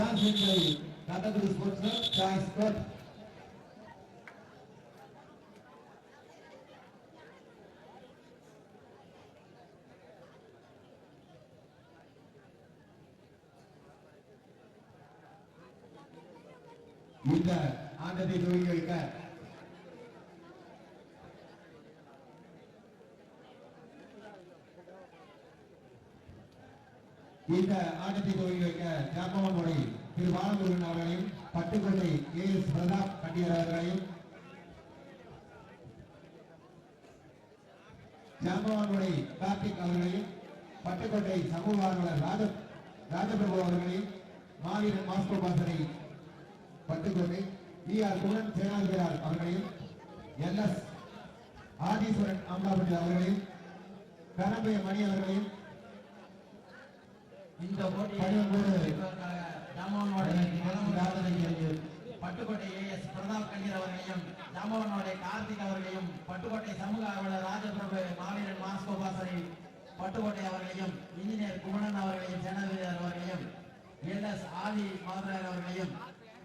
Championed by Kataguru Sports Club, Choice Club. இந்த ஆட்டத்தை துவங்கி வைக்க இந்த ஆட்டத்தை துவங்கி வைக்க ஜாம்பவன் முறை திரு பாலமுருகன் அவர்களையும் பட்டுக்கோட்டை கே எஸ் பிரதாப் கண்டியர் அவர்களையும் ஜாம்பவான் முறை கார்த்திக் அவர்களையும் பட்டுக்கோட்டை சமூக ஆர்வலர் ராஜ ராஜபிரபு அவர்களையும் மாவீரன் மாஸ்கோ பாசனை பட்டுக்கோட்டை வி ஆர் குமரன் சேனாதிபதியார் அவர்களையும் என் எஸ் ஆதீஸ்வரன் அமலாபதி அவர்களையும் கரம்பய மணி அவர்களையும் இந்த போட்டியை பதினொன்று ஜாமவனோட பட்டுக்கோட்டை ஏஎஸ் பிரதாப் கண்ணீர் அவர்களையும் ஜாமவனோட கார்த்திக் அவர்களையும் பட்டுக்கோட்டை சமூக ஆர்வலர் ராஜபிரபு மாவீரன் மாஸ்கோ பட்டுக்கோட்டை அவர்களையும் இன்ஜினியர் குமணன் அவர்களையும் சேனாதிபதியார் அவர்களையும் எல் எஸ் ஆதி மாதரார் அவர்களையும்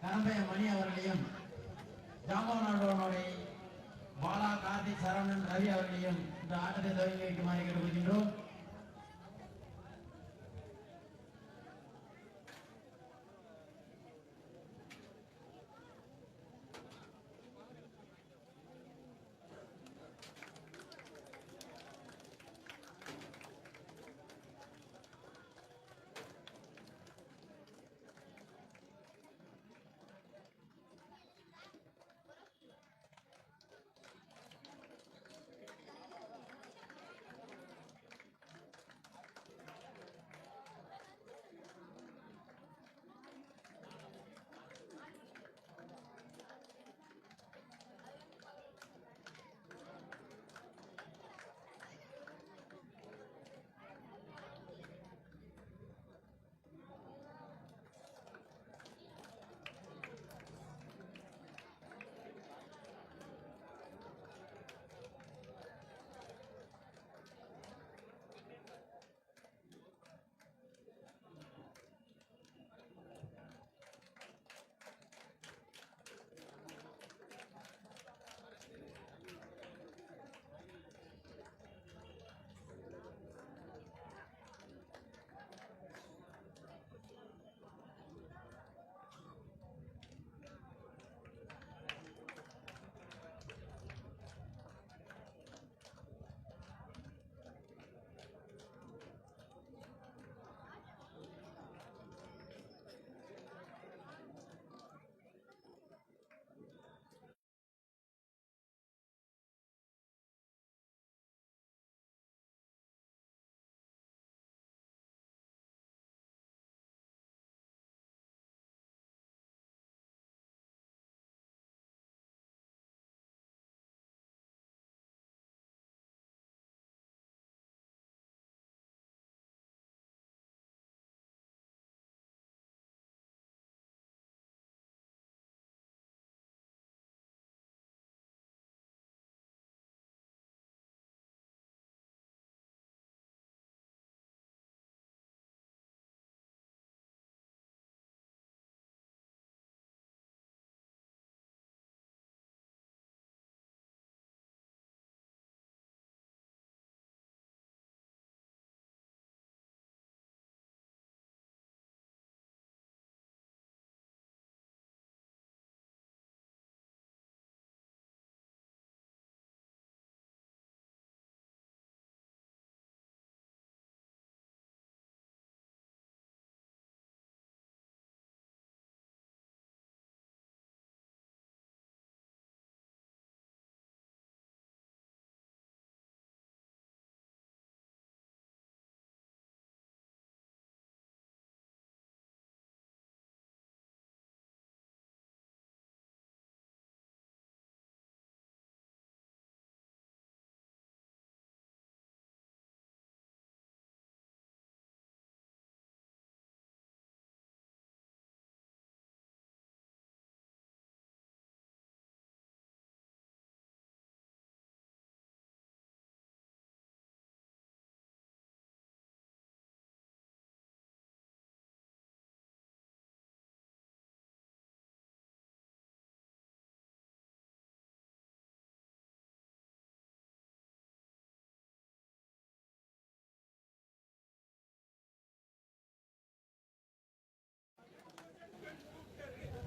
கரம்பய மணி அவர்களையும் ஜாமவனோட பாலா கார்த்திக் சரவணன் ரவி அவர்களையும் இந்த ஆட்டத்தை துவங்கி வைக்குமாறு கேட்டுக்கொள்கின்றோம்.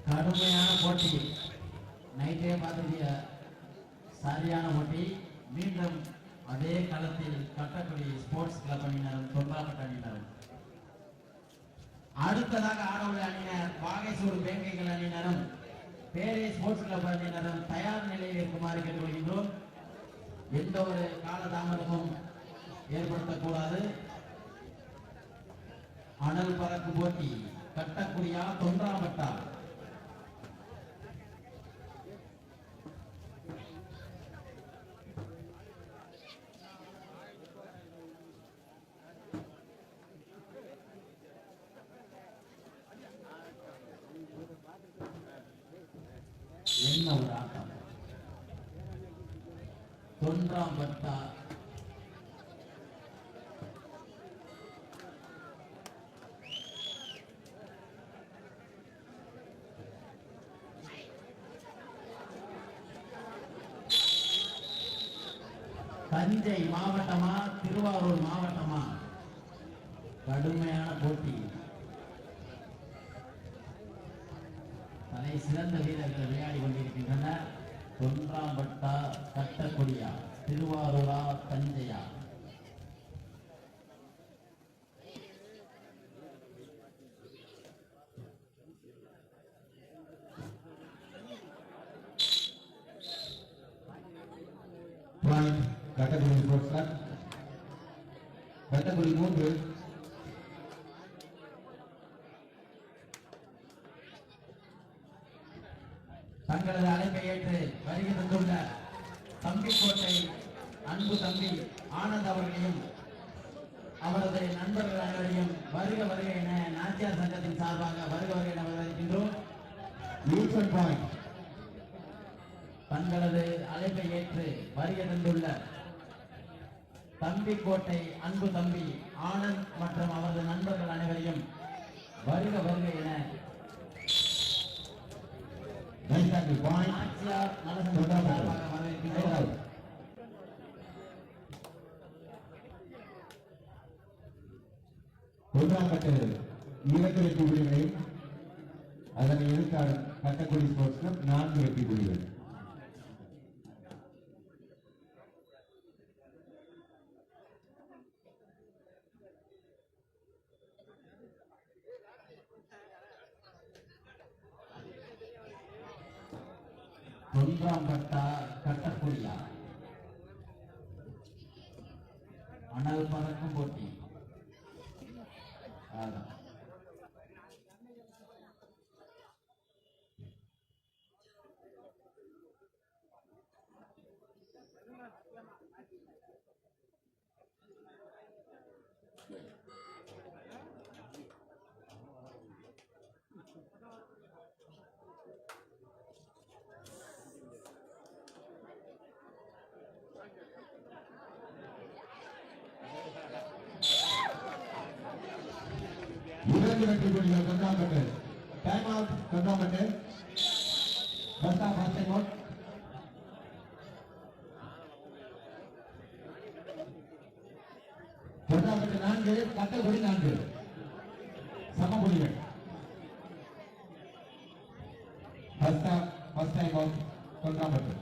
கடுமையான போட்டி. நைட்டே பார்த்துருக்கீங்க சரியான போட்டி. மீண்டும் அதே களத்தில் கட்டக்குடி ஸ்போர்ட்ஸ் கிளப் அணியினரும் தொண்டாப்பட்ட அணியினரும். அடுத்ததாக ஆடவுள்ள அணியினர் வாகைசூர் வேங்கைகள் அணியினரும் பேரே ஸ்போர்ட்ஸ் கிளப் அணியினரும் தயார் நிலையில் இருக்குமாறு கேட்டுக்கொள்கின்றோம். எந்த ஒரு காலதாமதமும் ஏற்படுத்தக்கூடாது. அனல் பறக்கும் போட்டி கட்டக்குடியா தொன்றாமட்டா தொன்றாம் பட்டா. தஞ்சை மாவட்டமா திருவாரூர் மாவட்டமா? கடுமையான போட்டி. தலை சிறந்த வீரர்கள் விளையாடி கொண்டிருக்கின்றனர். தொன்றாம்பட்டா கட்டக்குடியா திருவாரூரா தஞ்சையா பாயிண்ட் கட்டக்குடி ஸ்போர்ட்ஸ் மூன்று தங்களது அழைப்பை ஏற்று வருகை தந்துள்ள தம்பிக்கோட்டை அன்பு தம்பி ஆனந்த் அவர்களையும் அவரது நண்பர்கள் அனைவரையும் வருக வருக என நாச்சியார் சங்கத்தின் சார்பாக வருக வருக என வரவேற்கின்றோம். பாயிண்ட் தங்களது அழைப்பை ஏற்று வருகை தந்துள்ள தம்பிக்கோட்டை அன்பு தம்பி ஆனந்த் மற்றும் அவரது நண்பர்கள் அனைவரையும் வருக வருக என வரவேற்கின்றோம். ஆங்கிள் பாயிண்ட் நாச்சியார் நலசங்கத்தின் சார்பாக இரண்டு வெற்றி புள்ளிகளையும் அதனை எதிர்த்தாடும் கட்டக்குடி ஸ்போர்ட்ஸ் கிளப் நான்கு வெற்றி தொன்றாம் கட்டா கட்டக்குடியா? அனல் பறக்கும் போட்டி. அதான். இரண்டு வெற்றி புள்ளிகள் தொன்றாம்பட்டு டைம் அவுட் தொன்றாம்பட்டு பஸ்டா பாஸ்ட் அவுட் தொன்றாம்பட்டு நான்கு கட்டக்குடி நான்கு. சம புள்ளிகள். பஸ்டா first time out Thondrampattu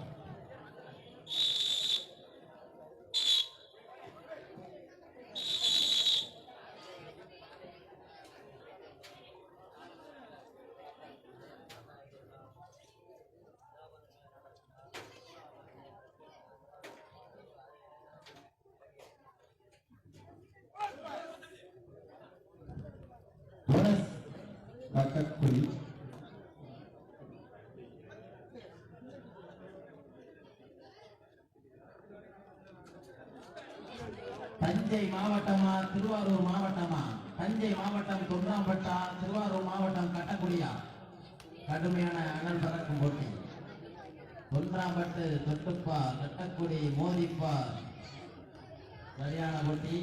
Kattakudi Thanjai மாவட்டமா Thiruvarur மாவட்டமா? தஞ்சை மாவட்டம் தொன்றாம்பட்டா திருவாரூர் மாவட்டம் கட்டக்குடியா? கடுமையான அனல் பறக்கும் போட்டி. தொன்றாம்பட்டு தொட்டுப்பா கட்டக்குடி மோதிப்பா. சரியான போட்டி.